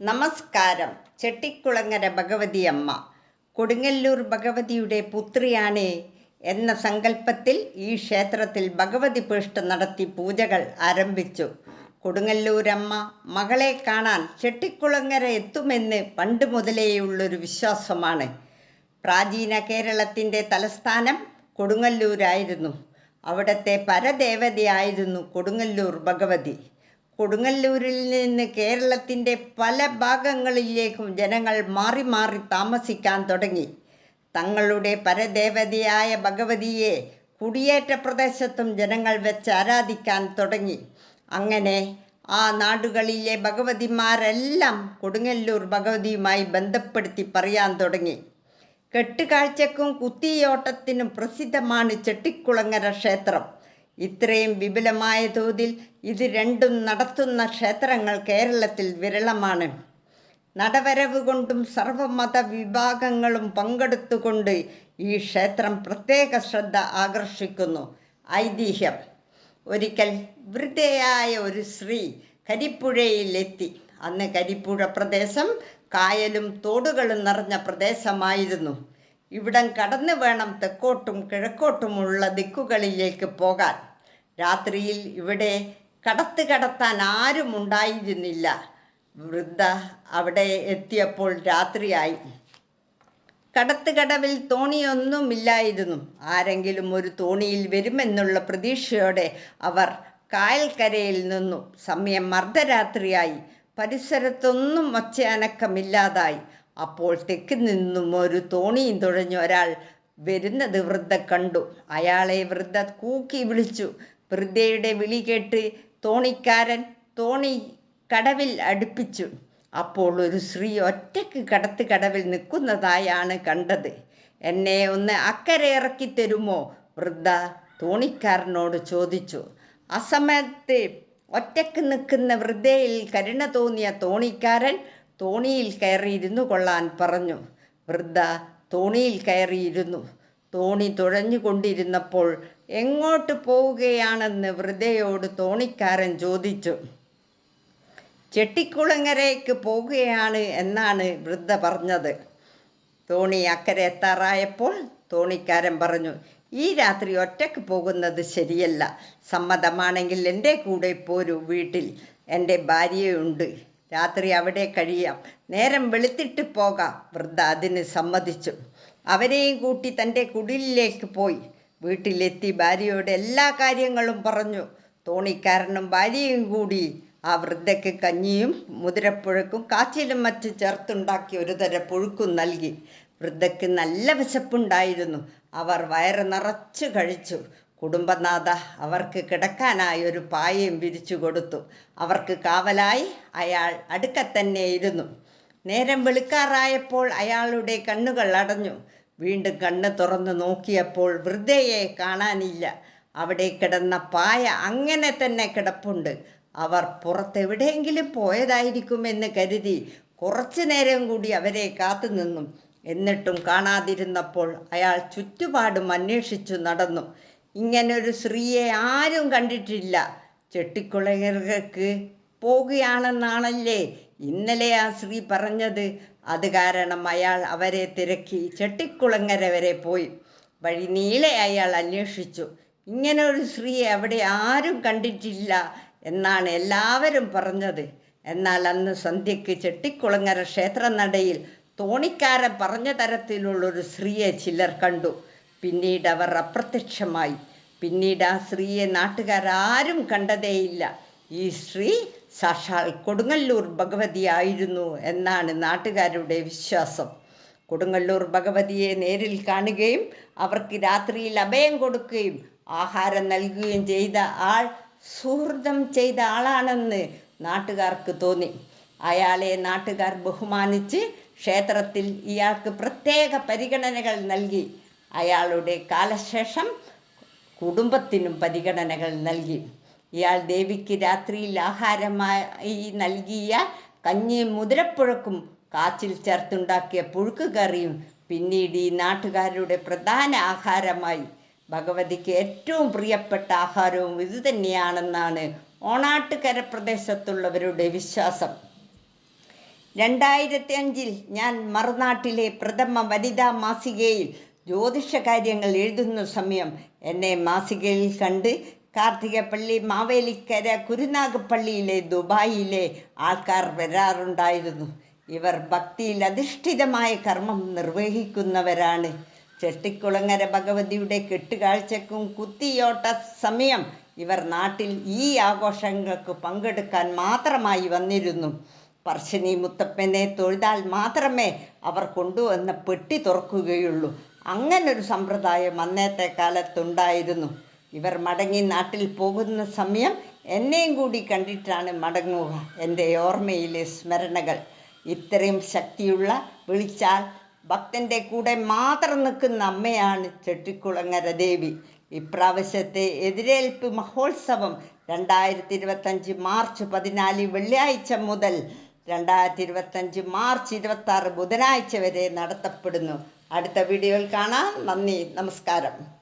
നമസ്കാരം. ചെട്ടിക്കുളങ്ങര ഭഗവതിയമ്മ കൊടുങ്ങല്ലൂർ ഭഗവതിയുടെ പുത്രിയാണ് എന്ന സങ്കല്പത്തിൽ ഈ ക്ഷേത്രത്തിൽ ഭഗവതി പേഷ്ട നടത്തി പൂജകൾ ആരംഭിച്ചു. കൊടുങ്ങല്ലൂരമ്മ മകളെ കാണാൻ ചെട്ടിക്കുളങ്ങര എത്തുമെന്ന് പണ്ട് മുതലേയുള്ളൊരു വിശ്വാസമാണ്. പ്രാചീന കേരളത്തിന്റെ തലസ്ഥാനം കൊടുങ്ങല്ലൂരായിരുന്നു. അവിടത്തെ പരദേവതയായിരുന്നു കൊടുങ്ങല്ലൂർ ഭഗവതി. കൊടുങ്ങല്ലൂരിൽ നിന്ന് കേരളത്തിന്റെ പല ഭാഗങ്ങളിലേക്കും ജനങ്ങൾ മാറി മാറി താമസിക്കാൻ തുടങ്ങി. തങ്ങളുടെ പരദേവതയായ ഭഗവതിയെ കുടിയേറ്റ പ്രദേശത്തും ജനങ്ങൾ വെച്ച് ആരാധിക്കാൻ തുടങ്ങി. അങ്ങനെ ആ നാടുകളിലെ ഭഗവതിമാരെല്ലാം കൊടുങ്ങല്ലൂർ ഭഗവതിയുമായി ബന്ധപ്പെടുത്തി പറയാൻ തുടങ്ങി. കെട്ടുകാഴ്ചക്കും കുത്തിയോട്ടത്തിനും പ്രസിദ്ധമാണ് ചെട്ടിക്കുളങ്ങര ക്ഷേത്രം. ഇത്രയും വിപുലമായ തോതിൽ ഇത് രണ്ടും നടത്തുന്ന ക്ഷേത്രങ്ങൾ കേരളത്തിൽ വിരളമാണ്. നടവരവ് കൊണ്ടും സർവമത വിഭാഗങ്ങളും പങ്കെടുത്തുകൊണ്ട് ഈ ക്ഷേത്രം പ്രത്യേക ശ്രദ്ധ ആകർഷിക്കുന്നു. ഐതിഹ്യം. ഒരിക്കൽ വൃദ്ധയായ ഒരു സ്ത്രീ കരിപ്പുഴയിലെത്തി. അന്ന് കരിപ്പുഴ പ്രദേശം കായലും തോടുകളും നിറഞ്ഞ പ്രദേശമായിരുന്നു. ഇവിടം കടന്നു വേണം തെക്കോട്ടും കിഴക്കോട്ടുമുള്ള ദിക്കുകളിലേക്ക് പോകാൻ. രാത്രിയിൽ ഇവിടെ കടത്ത് കടത്താൻ ആരും ഉണ്ടായിരുന്നില്ല. വൃദ്ധ അവിടെ എത്തിയപ്പോൾ രാത്രിയായി. കടത്ത് കടവിൽ തോണിയൊന്നുമില്ലായിരുന്നു. ആരെങ്കിലും ഒരു തോണിയിൽ വരുമെന്നുള്ള പ്രതീക്ഷയോടെ അവർ കായൽക്കരയിൽ നിന്നു. സമയം അർദ്ധരാത്രിയായി. പരിസരത്തൊന്നും ഒച്ചയനക്കമില്ലാതായി അപ്പോൾ തെക്ക് നിന്നും ഒരു തോണിയും തുഴഞ്ഞു ഒരാൾ വരുന്നത് വൃദ്ധ കണ്ടു. അയാളെ വൃദ്ധ കൂക്കി വിളിച്ചു. വൃദ്ധയുടെ വിളി കേട്ട് തോണിക്കാരൻ തോണി കടവിൽ അടുപ്പിച്ചു. അപ്പോൾ ഒരു സ്ത്രീ ഒറ്റയ്ക്ക് കടത്ത് കടവിൽ നിൽക്കുന്നതായാണ് കണ്ടത്. എന്നെ ഒന്ന് അക്കരെ ഇറക്കി തരുമോ? വൃദ്ധ തോണിക്കാരനോട് ചോദിച്ചു. അസമയത്ത് ഒറ്റയ്ക്ക് നിൽക്കുന്ന വൃദ്ധയിൽ കരുണ തോന്നിയ തോണിക്കാരൻ തോണിയിൽ കയറിയിരുന്നു കൊള്ളാൻ പറഞ്ഞു. വൃദ്ധ തോണിയിൽ കയറിയിരുന്നു. തോണി തുഴഞ്ഞുകൊണ്ടിരുന്നപ്പോൾ എങ്ങോട്ട് പോവുകയാണെന്ന് വൃദ്ധയോട് തോണിക്കാരൻ ചോദിച്ചു. ചെട്ടിക്കുളങ്ങരയ്ക്ക് പോവുകയാണ് എന്നാണ് വൃദ്ധ പറഞ്ഞത്. തോണി അക്കരെ എത്താറായപ്പോൾ തോണിക്കാരൻ പറഞ്ഞു ഈ രാത്രി ഒറ്റയ്ക്ക് പോകുന്നത് ശരിയല്ല. സമ്മതമാണെങ്കിൽ എന്റെ കൂടെ പോരൂ വീട്ടിൽ. എന്റെ ഭാര്യയുണ്ട്. രാത്രി അവിടെ കഴിയാം. നേരം വെളുത്തിട്ട് പോകാം. വൃദ്ധ അതിന് സമ്മതിച്ചു. അവരെയും കൂട്ടി തന്റെ കുടിലിലേക്ക് പോയി. വീട്ടിലെത്തി ഭാര്യയോട് എല്ലാ കാര്യങ്ങളും പറഞ്ഞു. തോണിക്കാരനും ഭാര്യയും കൂടി ആ വൃദ്ധയ്ക്ക് കഞ്ഞിയും മുതിരപ്പുഴക്കും കാച്ചിലും മറ്റ് ചേർത്തുണ്ടാക്കി ഒരു തര പുഴുക്കും നൽകി. വൃദ്ധയ്ക്ക് നല്ല വിശപ്പുണ്ടായിരുന്നു. അവർ വയറ് നിറച്ചു കഴിച്ചു. കുടുംബനാഥ അവർക്ക് കിടക്കാനായി ഒരു പായയും വിരിച്ചു കൊടുത്തു. അവർക്ക് കാവലായി അയാൾ അടുക്കത്തന്നെ ഇരുന്നു. നേരം വെളുക്കാറായപ്പോൾ അയാളുടെ കണ്ണുകൾ അടഞ്ഞു. വീണ്ടും കണ്ണ് തുറന്ന് നോക്കിയപ്പോൾ വൃദ്ധയെ കാണാനില്ല. അവിടെ കിടന്ന പായ അങ്ങനെ തന്നെ കിടപ്പുണ്ട്. അവർ പുറത്തെവിടെയെങ്കിലും പോയതായിരിക്കുമെന്ന് കരുതി കുറച്ചു നേരം കൂടി അവരെ കാത്തു നിന്നു. എന്നിട്ടും കാണാതിരുന്നപ്പോൾ അയാൾ ചുറ്റുപാടും അന്വേഷിച്ചു നടന്നു. ഇങ്ങനൊരു സ്ത്രീയെ ആരും കണ്ടിട്ടില്ല. ചെട്ടിക്കുളങ്ങർക്ക് പോകുകയാണെന്നാണല്ലേ ഇന്നലെ ആ സ്ത്രീ പറഞ്ഞത്. അത് കാരണം അയാൾ അവരെ തിരക്കി ചെട്ടിക്കുളങ്ങര വരെ പോയി. വഴി നീളെ അയാൾ അന്വേഷിച്ചു. ഇങ്ങനെ ഒരു സ്ത്രീയെ അവിടെ ആരും കണ്ടിട്ടില്ല എന്നാണ് എല്ലാവരും പറഞ്ഞത്. എന്നാൽ അന്ന് സന്ധ്യയ്ക്ക് ചെട്ടിക്കുളങ്ങര ക്ഷേത്രനടയിൽ തോണിക്കാരൻ പറഞ്ഞ തരത്തിലുള്ളൊരു സ്ത്രീയെ ചിലർ കണ്ടു. പിന്നീട് അവർ അപ്രത്യക്ഷമായി. പിന്നീട് ആ സ്ത്രീയെ നാട്ടുകാരാരും കണ്ടതേയില്ല. ഈ സ്ത്രീ സാക്ഷാൽ കൊടുങ്ങല്ലൂർ ഭഗവതിയായിരുന്നു എന്നാണ് നാട്ടുകാരുടെ വിശ്വാസം. കൊടുങ്ങല്ലൂർ ഭഗവതിയെ നേരിൽ കാണുകയും അവർക്ക് രാത്രിയിൽ അഭയം കൊടുക്കുകയും ആഹാരം നൽകുകയും ചെയ്ത ആൾ സുഹൃതം ചെയ്ത ആളാണെന്ന് നാട്ടുകാർക്ക് തോന്നി. അയാളെ നാട്ടുകാർ ബഹുമാനിച്ച് ക്ഷേത്രത്തിൽ ഇയാൾക്ക് പ്രത്യേക പരിഗണനകൾ നൽകി. അയാളുടെ കാലശേഷം കുടുംബത്തിനും പരിഗണനകൾ നൽകി. ഇയാൾ ദേവിക്ക് രാത്രിയിൽ ആഹാരമായി നൽകിയ കഞ്ഞിയും മുതിരപ്പുഴക്കും കാച്ചിൽ ചേർത്തുണ്ടാക്കിയ പുഴുക്ക് കറിയും പിന്നീട് ഈ നാട്ടുകാരുടെ പ്രധാന ആഹാരമായി. ഭഗവതിക്ക് ഏറ്റവും പ്രിയപ്പെട്ട ആഹാരവും ഇതുതന്നെയാണെന്നാണ് ഓണാട്ടുകര പ്രദേശത്തുള്ളവരുടെ വിശ്വാസം. രണ്ടായിരത്തി അഞ്ചിൽ ഞാൻ മറുനാട്ടിലെ പ്രഥമ വനിതാ മാസികയിൽ ജ്യോതിഷ കാര്യങ്ങൾ എഴുതുന്ന സമയം എന്നെ മാസികയിൽ കണ്ട് കാർത്തികപ്പള്ളി മാവേലിക്കര കുരുനാഗപ്പള്ളിയിലെ ദുബായിലെ ആൾക്കാർ വരാറുണ്ടായിരുന്നു. ഇവർ ഭക്തിയിൽ അധിഷ്ഠിതമായ കർമ്മം നിർവഹിക്കുന്നവരാണ്. ചെട്ടിക്കുളങ്ങര ഭഗവതിയുടെ കെട്ടുകാഴ്ചക്കും കുത്തിയോട്ട സമയം ഇവർ നാട്ടിൽ ഈ ആഘോഷങ്ങൾക്ക് പങ്കെടുക്കാൻ മാത്രമായി വന്നിരുന്നു. പർശനി മുത്തപ്പനെ തൊഴുതാൽ മാത്രമേ അവർ കൊണ്ടുവന്ന പെട്ടി തുറക്കുകയുള്ളൂ. അങ്ങനൊരു സമ്പ്രദായം അന്നത്തെ കാലത്തുണ്ടായിരുന്നു. ഇവർ മടങ്ങി നാട്ടിൽ പോകുന്ന സമയം എന്നെയും കൂടി കണ്ടിട്ടാണ് മടങ്ങുക. എന്റെ ഓർമ്മയിലെ സ്മരണകൾ. ഇത്രയും ശക്തിയുള്ള വിളിച്ചാൽ ഭക്തന്റെ കൂടെ മാത്രം നിൽക്കുന്ന അമ്മയാണ് ചെട്ടിക്കുളങ്ങര ദേവി. ഇപ്രാവശ്യത്തെ എതിരേൽപ്പ് മഹോത്സവം രണ്ടായിരത്തി ഇരുപത്തഞ്ച് മാർച്ച് പതിനാല് വെള്ളിയാഴ്ച മുതൽ രണ്ടായിരത്തി ഇരുപത്തഞ്ച് മാർച്ച് ഇരുപത്തി ബുധനാഴ്ച വരെ നടത്തപ്പെടുന്നു. അടുത്ത വീഡിയോയിൽ കാണാം. നന്ദി. നമസ്കാരം.